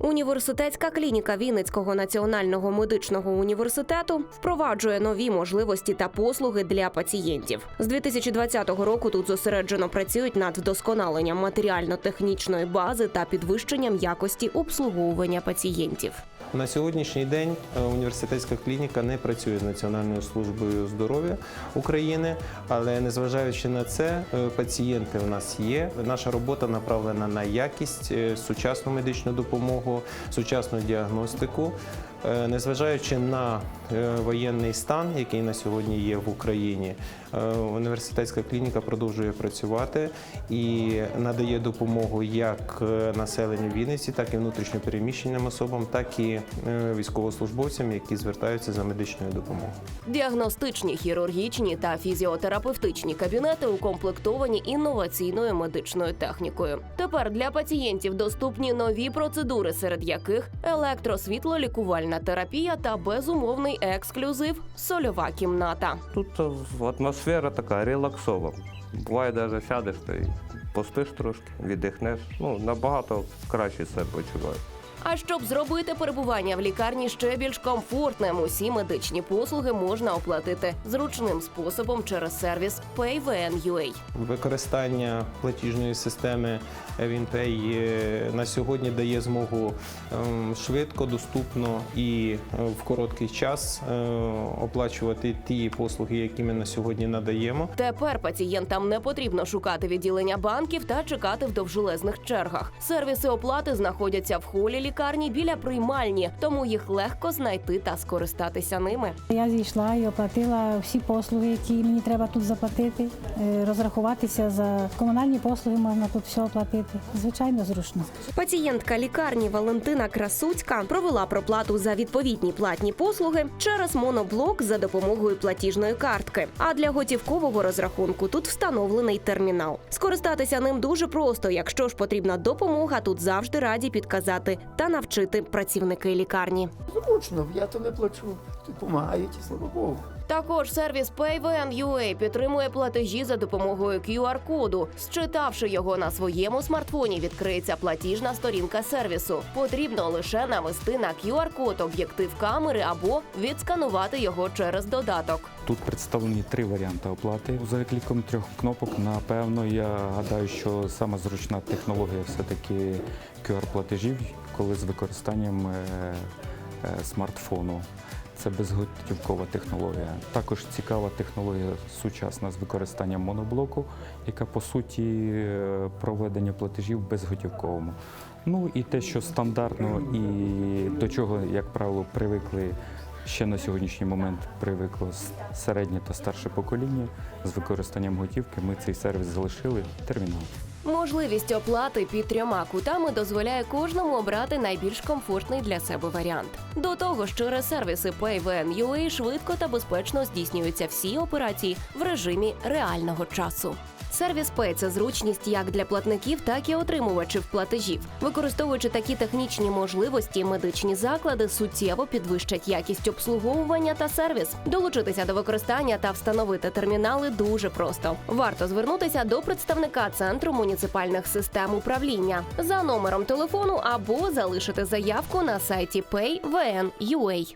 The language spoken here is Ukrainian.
Університетська клініка Вінницького національного медичного університету впроваджує нові можливості та послуги для пацієнтів. З 2020 року тут зосереджено працюють над вдосконаленням матеріально-технічної бази та підвищенням якості обслуговування пацієнтів. На сьогоднішній день е, університетська клініка не працює з Національною службою здоров'я України, але незважаючи на це, е, пацієнти в нас є. Наша робота направлена на якість, е, сучасну медичну допомогу, сучасну діагностику. Е, Незважаючи на е, воєнний стан, який на сьогодні є в Україні, е, університетська клініка продовжує працювати і надає допомогу як населенню Вінниці, так і внутрішньопереміщеним особам, так і військовослужбовцям, які звертаються за медичною допомогою. Діагностичні, хірургічні та фізіотерапевтичні кабінети укомплектовані інноваційною медичною технікою. Тепер для пацієнтів доступні нові процедури, серед яких електросвітлолікувальна терапія та безумовний ексклюзив сольова кімната. Тут е, атмосфера така релаксова. Буває, навіть сядеш та й поспиш трошки, віддихнеш. Ну, набагато краще себе почуваєш. А щоб зробити перебування в лікарні ще більш комфортним, усі медичні послуги можна оплатити зручним способом через сервіс PayVN.ua. Використання платіжної системи WinPay е, на сьогодні дає змогу ем, швидко, доступно і е, в короткий час е, оплачувати ті послуги, які ми на сьогодні надаємо. Тепер пацієнтам не потрібно шукати відділення банків та чекати в довжелезних чергах. Сервіси оплати знаходяться в холі лікарні біля приймальні, тому їх легко знайти та скористатися ними. Я зійшла і оплатила всі послуги, які мені треба тут заплатити. Е, Розрахуватися за комунальні послуги можна тут все оплатити. Звичайно, зручно. Пацієнтка лікарні Валентина Красуцька провела проплату за відповідні платні послуги через моноблок за допомогою платіжної картки. А для готівкового розрахунку тут встановлений термінал. Скористатися ним дуже просто. Якщо ж потрібна допомога, тут завжди раді підказати та навчити працівники лікарні. Зручно, я то не плачу. Допомагають, і слава Богу. Також сервіс PayVN.ua підтримує платежі за допомогою QR-коду. Считавши його на своєму смартфоні, відкриється платіжна сторінка сервісу. Потрібно лише навести на QR-код об'єктив камери або відсканувати його через додаток. Тут представлені три варіанти оплати за кліком трьох кнопок. Напевно, я гадаю, що саме зручна технологія все-таки QR-платежів, коли з використанням е, е, смартфону. Це безготівкова технологія. Також цікава технологія сучасна з використанням моноблоку, яка по суті проведення платежів безготівковому. Ну і те, що стандартно і до чого, як правило, привикли ще на сьогоднішній момент привикло середнє та старше покоління з використанням готівки. Ми цей сервіс залишили термінал. Можливість оплати під трьома кутами дозволяє кожному обрати найбільш комфортний для себе варіант. До того ж, через сервіси PayVN.ua швидко та безпечно здійснюються всі операції в режимі реального часу. Сервіс Pay – це зручність як для платників, так і отримувачів платежів. Використовуючи такі технічні можливості, медичні заклади суттєво підвищать якість обслуговування та сервіс. Долучитися до використання та встановити термінали дуже просто. Варто звернутися до представника центру муніципальних систем управління за номером телефону або залишити заявку на сайті PayVN.ua.